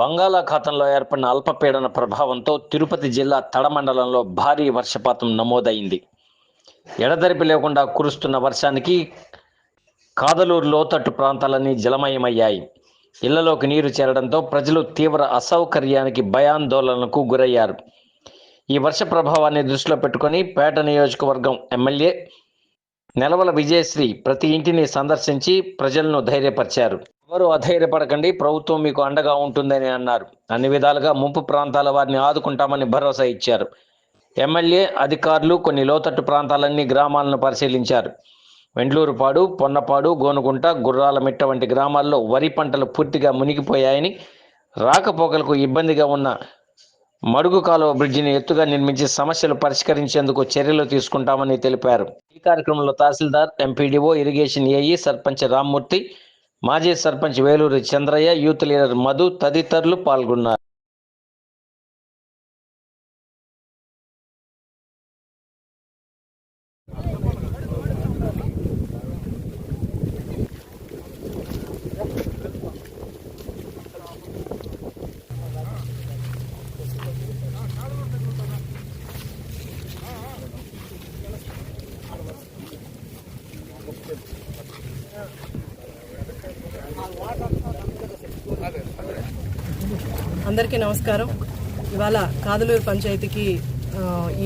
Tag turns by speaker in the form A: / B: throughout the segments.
A: బంగాళాఖాతంలో ఏర్పడిన అల్పపీడన ప్రభావంతో తిరుపతి జిల్లా తడమండలంలో భారీ వర్షపాతం నమోదైంది. ఎడతెరిపి లేకుండా కురుస్తున్న వర్షానికి కాదలూరు లోతట్టు ప్రాంతాలన్నీ జలమయమయ్యాయి. ఇళ్ళలోకి నీరు చేరడంతో ప్రజలు తీవ్ర అసౌకర్యానికి భయాందోళనకు గురయ్యారు. ఈ వర్ష ప్రభావాన్ని దృష్టిలో పెట్టుకొని పేట నియోజకవర్గం ఎమ్మెల్యే నెలవల విజయశ్రీ ప్రతి ఇంటిని సందర్శించి ప్రజలను ధైర్యపరిచారు. ఎవరు అధైర్యపడకండి ప్రభుత్వం మీకు అండగా ఉంటుందని అన్నారు. అన్ని విధాలుగా ముంపు ప్రాంతాల వారిని ఆదుకుంటామని భరోసా ఇచ్చారు. ఎమ్మెల్యే అధికారులు కొన్ని లోతట్టు ప్రాంతాలన్నీ గ్రామాలను పరిశీలించారు. వెండ్లూరుపాడు పొన్నపాడు గోనుగుంట గుర్రాలమిట్ట వంటి గ్రామాల్లో వరి పంటలు పూర్తిగా మునిగిపోయాయని రాకపోకలకు ఇబ్బందిగా ఉన్న మడుగు కాలువ బ్రిడ్జిని ఎత్తుగా నిర్మించి సమస్యలు పరిష్కరించేందుకు చర్యలు తీసుకుంటామని తెలిపారు. ఈ కార్యక్రమంలో tehsildar MPDO irrigation AE sarpanch Rammurthy మాజీ సర్పంచ్ వేలూరి చంద్రయ్య యూత్ లీడర్ మధు తదితరులు పాల్గొన్నారు.
B: అందరికీ నమస్కారం. ఇవాళ కాదలూరు పంచాయతీకి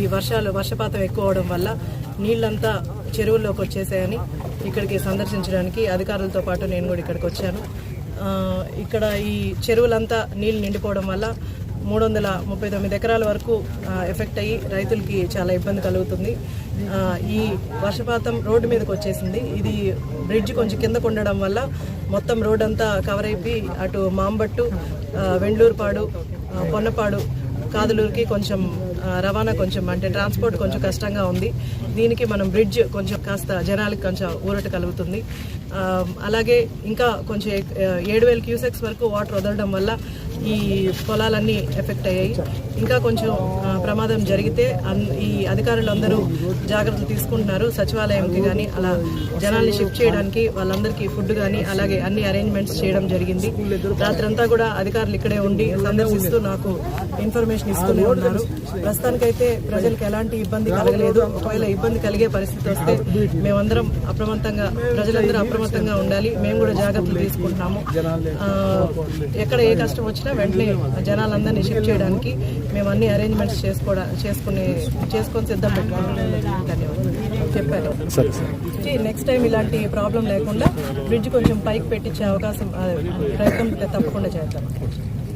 B: ఈ వర్షాలు వర్షపాతం ఎక్కువ అవడం వల్ల నీళ్ళంతా చెరువుల్లోకి వచ్చేసాయని ఇక్కడికి సందర్శించడానికి అధికారులతో పాటు నేను కూడా ఇక్కడికి వచ్చాను. ఇక్కడ ఈ చెరువులంతా నీళ్ళు నిండిపోవడం వల్ల మూడు వందల ముప్పై తొమ్మిది ఎకరాల వరకు ఎఫెక్ట్ అయ్యి రైతులకి చాలా ఇబ్బంది కలుగుతుంది. ఈ వర్షపాతం రోడ్డు మీదకి వచ్చేసింది. ఇది బ్రిడ్జ్ కొంచెం కిందకు ఉండడం వల్ల మొత్తం రోడ్ అంతా కవర్ అయిపోయి అటు మాంబట్టు వెండూరుపాడు వెండ్లూరుపాడు పొన్నపాడు కాదులూరుకి కొంచెం రవాణా కొంచెం అంటే ట్రాన్స్పోర్ట్ కొంచెం కష్టంగా ఉంది. దీనికి మనం బ్రిడ్జ్ కొంచెం కాస్త జనాలకు కొంచెం ఊరట కలుగుతుంది. అలాగే ఇంకా కొంచెం ఏడు వేల క్యూసెక్స్ వరకు వాటర్ వదలడం వల్ల ఈ పొలాలన్నీ ఎఫెక్ట్ అయ్యాయి. ఇంకా కొంచెం ప్రమాదం జరిగితే ఈ అధికారులు అందరూ జాగ్రత్తలు తీసుకుంటున్నారు. సచివాలయంకి కానీ అలా జనాల్ని షిఫ్ట్ చేయడానికి వాళ్ళందరికీ ఫుడ్ కానీ అలాగే అన్ని అరేంజ్మెంట్స్ చేయడం జరిగింది. రాత్రంతా కూడా అధికారులు ఇక్కడే ఉండి సందర్శిస్తూ నాకు ఇన్ఫర్మేషన్ ఇస్తూనే ఉన్నారు. ప్రస్తుతానికైతే ప్రజలకు ఎలాంటి ఇబ్బంది కలగలేదు. ఒకవేళ ఇబ్బంది కలిగే పరిస్థితి వస్తే మేమందరం అప్రమత్తంగా ప్రజలందరూ అప్రమత్తంగా ఉండాలి. మేము కూడా జాగ్రత్తలు తీసుకుంటున్నాము ఎక్కడ ఏ కష్టం వచ్చినా వెంటనే జనాలందరినీ షిఫ్ట్ చేయడానికి మేము అన్ని అరేంజ్మెంట్స్ చేసుకోవడా చేసుకునే చేసుకొని సిద్ధం పెట్టుకుంటున్నాం ధన్యవాదాలు. చెప్పారు. నెక్స్ట్ టైం ఇలాంటి ప్రాబ్లం లేకుండా బ్రిడ్జ్ కొంచెం పైకి పెట్టించే అవకాశం ప్రయత్నం తప్పకుండా చేద్దాం.